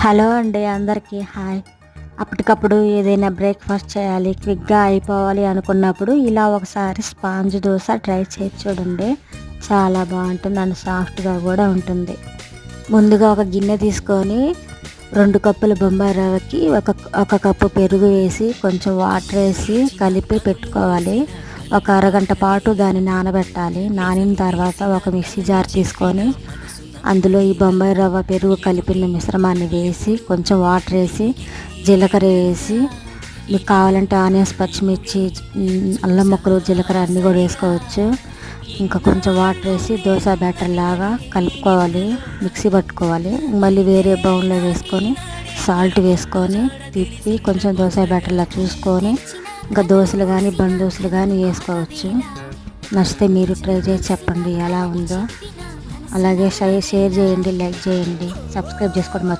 Hello అండి అందరికీ hi. అప్పటికప్పుడు ఏదైనా బ్రేక్ఫాస్ట్ చేయాలి క్విక్గా అయిపోవాలి అనుకున్నప్పుడు ఇలా ఒకసారి స్పాంజ్ దోశ ట్రై చేసి చూడండి. చాలా బాగుంటుంది అండ్ సాఫ్ట్గా కూడా ఉంటుంది. ముందుగా ఒక గిన్నె తీసుకొని రెండు కప్పుల బొంబాయి రవ్వకి ఒక ఒక కప్పు పెరుగు వేసి కొంచెం వాటర్ వేసి కలిపి పెట్టుకోవాలి. ఒక అరగంట పాటు దాన్ని నానబెట్టాలి. నానిన తర్వాత ఒక మిక్సీ జార్ తీసుకొని అందులో ఈ బొంబాయి రవ్వ పెరుగు కలిపిన మిశ్రమాన్ని వేసి కొంచెం వాటర్ వేసి జీలకర్ర వేసి మీకు కావాలంటే ఆనియన్స్ పచ్చిమిర్చి అల్లం ముక్కలు జీలకర్ర అన్నీ కూడా వేసుకోవచ్చు. ఇంకా కొంచెం వాటర్ వేసి దోశ బ్యాటర్ లాగా కలుపుకోవాలి మిక్సీ పట్టుకోవాలి. మళ్ళీ వేరే బౌల్లో వేసుకొని సాల్ట్ వేసుకొని తిప్పి కొంచెం దోశ బ్యాటర్లా చూసుకొని ఇంకా దోశలు కానీ బండి దోశలు కానీ వేసుకోవచ్చు. నచ్చితే మీరు ట్రై చేసి చెప్పండి ఎలా ఉందో. అలాగే షేర్ షేర్ చేయండి లైక్ చేయండి సబ్స్క్రైబ్ చేసుకోవడం